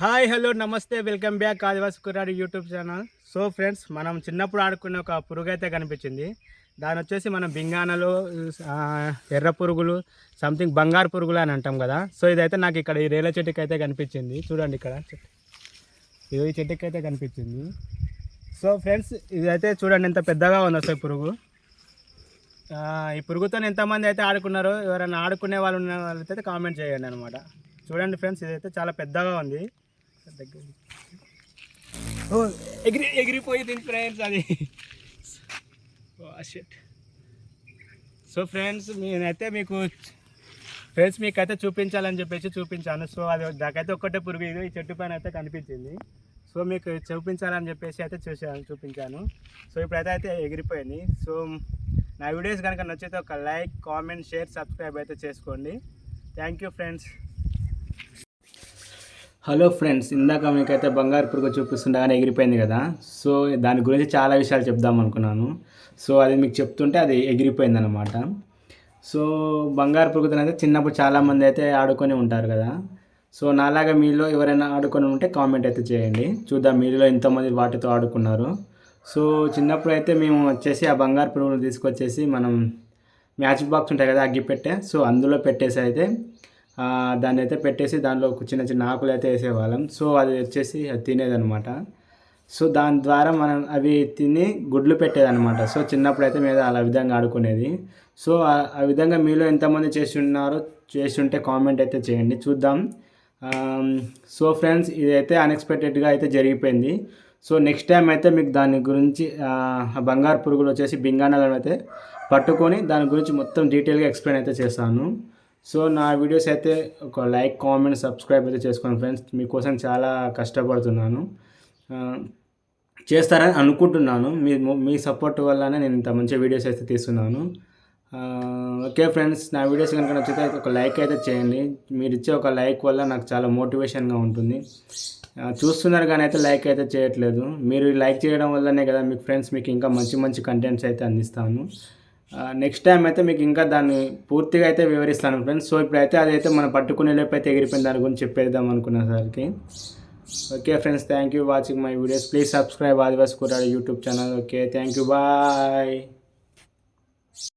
Hi hello నమస్తే welcome back Adivasi Kuradi YouTube channel. So friends మనం చిన్నప్పుడు ఆడుకునే ఒక పురుగు అయితే కనిపించింది. దాని వచ్చేసి మనం బింగానలు ఎర్ర పురుగులు సంథింగ్ బంగారు పురుగులు అని అంటాం కదా. సో ఇదైతే నాకు ఇక్కడ ఈ రేల చెట్టుకి అయితే కనిపించింది. చూడండి ఇక్కడ చెట్టు. ఇది ఈ చెట్టుకి అయితే కనిపించింది. సో ఫ్రెండ్స్ ఇదైతే చూడండి ఎంత పెద్దగా ఉంది అసలు పురుగు. ఈ పురుగుతో ఎంతమంది అయితే ఆడుకున్నారో ఎవరైనా ఆడుకునే వాళ్ళు ఉన్న వాళ్ళైతే కామెంట్ చేయండి అనమాట చూడండి ఫ్రెండ్స్ ఇదైతే చాలా పెద్దగా ఉంది. దగ్గర ఓ ఎగిరి ఎగిరిపోయింది ఫ్రెండ్స్ అది. షెట్ సో ఫ్రెండ్స్ నేనైతే మీకు ఫ్రెండ్స్ మీకు అయితే చూపించాలని చెప్పేసి చూపించాను. సో అది నాకైతే ఒక్కటే పురుగు. ఇది ఈ చెట్టు పైన అయితే కనిపించింది. సో మీకు చూపించాలని చెప్పేసి అయితే చూసాను చూపించాను. సో ఇప్పుడైతే అయితే ఎగిరిపోయింది. సో నా వీడియోస్ కనుక నచ్చితే ఒక లైక్ కామెంట్ షేర్ సబ్స్క్రైబ్ అయితే చేసుకోండి. Thank you friends hello friends ఇందాక మీకైతే బంగారు పురుగు చూపిస్తుండగానే ఎగిరిపోయింది కదా. సో దాని గురించి చాలా విషయాలు చెప్దాం అనుకున్నాను. సో అది మీకు చెప్తుంటే అది ఎగిరిపోయింది అనమాట సో బంగారు పురుగుతో అయితే చిన్నప్పుడు చాలామంది అయితే ఆడుకొని ఉంటారు కదా. సో నాలాగా మీలో ఎవరైనా ఆడుకొని ఉంటే కామెంట్ అయితే చేయండి. చూద్దాం మీలో ఎంతమంది వాటితో ఆడుకున్నారు. సో చిన్నప్పుడు అయితే మేము వచ్చేసి ఆ బంగారు పురుగును తీసుకొచ్చేసి మనం మ్యాచ్ బాక్స్ ఉంటాయి కదా అగ్గిపెట్టె. సో అందులో పెట్టేసి అయితే దాన్ని అయితే పెట్టేసి దానిలో ఒక చిన్న చిన్న ఆకులు అయితే వేసేవాళ్ళం. సో అది వచ్చేసి అది తినేదనమాట సో దాని ద్వారా మనం అవి తిని గుడ్లు పెట్టేదన్నమాట. సో చిన్నప్పుడు అయితే మీద అలా విధంగా ఆడుకునేది. సో ఆ- విధంగా మీలో ఎంతమంది చేసి ఉన్నారో చేసి ఉంటే కామెంట్ అయితే చేయండి. చూద్దాం. సో ఫ్రెండ్స్ ఇదైతే అన్ఎక్స్పెక్టెడ్గా అయితే జరిగిపోయింది. సో నెక్స్ట్ టైం అయితే మీకు దాని గురించి ఆ, బంగారు పురుగులు వచ్చేసి బింగాణాలను అయితే పట్టుకొని దాని గురించి మొత్తం డీటెయిల్గా ఎక్స్ప్లెయిన్ అయితే చేస్తాను. సో నా వీడియోస్ అయితే ఒక లైక్ కామెంట్ సబ్స్క్రైబ్ అయితే చేసుకోండి ఫ్రెండ్స్. మీకోసం చాలా కష్టపడుతున్నాను. చేస్తారని అనుకుంటున్నాను. మీ మీ సపోర్ట్ వల్లనే నేను ఇంత మంచి వీడియోస్ అయితే తీస్తున్నాను. ఓకే ఫ్రెండ్స్ నా వీడియోస్ కనుక నచ్చితే ఒక లైక్ అయితే చేయండి. మీరు ఇచ్చే ఒక లైక్ వల్ల నాకు చాలా మోటివేషన్గా ఉంటుంది. చూస్తున్నారు కానీ అయితే లైక్ అయితే చేయట్లేదు. మీరు లైక్ చేయడం వల్లనే కదా మీకు ఫ్రెండ్స్ మీకు ఇంకా మంచి మంచి కంటెంట్స్ అయితే అందిస్తాను. నెక్స్ట్ టైం అయితే మీకు ఇంకా దాన్ని పూర్తిగా అయితే వివరిస్తాను ఫ్రెండ్స్ సో ఇప్పుడైతే అదైతే మనం పట్టుకునే లేపు అయితే ఎగిరిపోయిన దాని గురించి చెప్పేద్దాం అనుకునేసరికి okay friends thank you watching my videos please subscribe Adivas Kuradu YouTube channel okay thank you bye